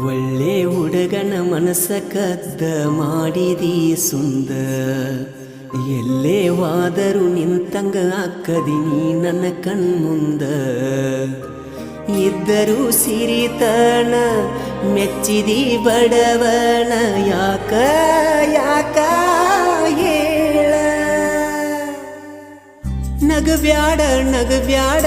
ಒಳ್ಳೆ ಹುಡುಗನ ಮನಸ್ಸ ಕದ್ದ ಮಾಡಿದಿ ಸುಂದ ಎಲ್ಲೇ ವಾದರೂ ನಿಂತಂಗ ಅಕ್ಕದಿ ನೀ ನನ್ನ ಕಣ್ಮುಂದ ಇದ್ದರೂ ಸಿರಿತನ ಮೆಚ್ಚಿದಿ ಬಡವನ ಯಾಕ ಯಾಕ ಹೇಳ ನಗಬ್ಯಾಡ ನಗಬ್ಯಾಡ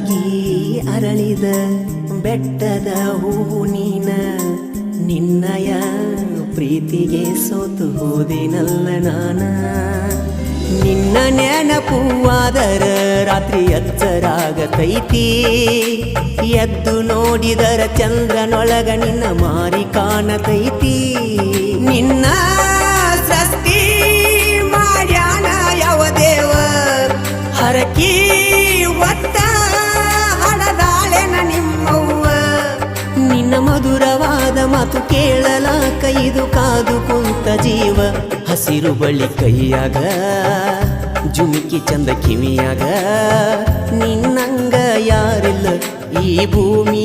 ಚಂದಾಗಿ ಅರಳಿದ ಬೆಟ್ಟದ ಹೂವು ನೀನ. ನಿನ್ನಯ ಪ್ರೀತಿಗೆ ಸೋತು ಹೋದಿನಲ್ಲ ನಾನ. ನಿನ್ನ ನೆನಪುವಾದರ ರಾತ್ರಿ ಎಚ್ಚರಾಗತೈತಿ ಎದ್ದು ನೋಡಿದರ ಚಂದ್ರನೊಳಗ ನಿನ್ನ ಮಾರಿ ಕಾಣತೈತಿ. ಮಾತು ಕೇಳಲ ಕೈದು ಕಾದು ಕುಂತ ಜೀವ. ಹಸಿರು ಬಳಿ ಕೈಯಾಗ, ಜುಮಿಕಿ ಚಂದ ಕಿವಿಯಾಗ, ನಿನ್ನಂಗ ಯಾರಿಲ್ಲ ಈ ಭೂಮಿ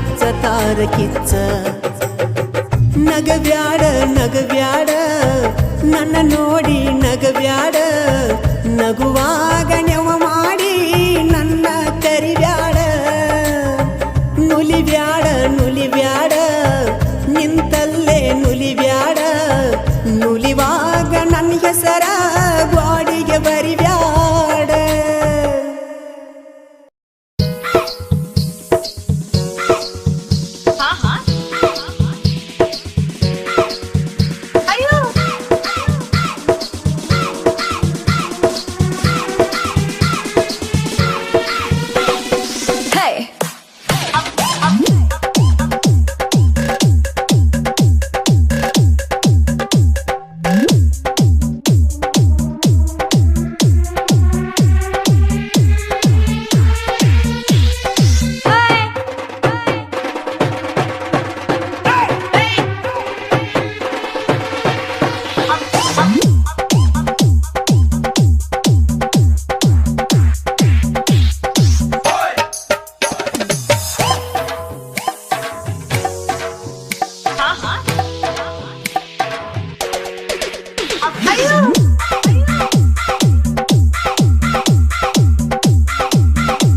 ಹಚ್ಚ ತಾರ ಕಿಚ್ಚ. ನಗವ್ಯಾಡ ನಗವ್ಯಾಡ ನನ್ನ ನೋಡಿ ನಗವ್ಯಾಡ. ನಗುವಾಗ ನೆವ ಮಾಡಿ ನನ್ನ ಕರಿವ್ಯಾಡ. ನುಲಿಬ್ಯಾಡ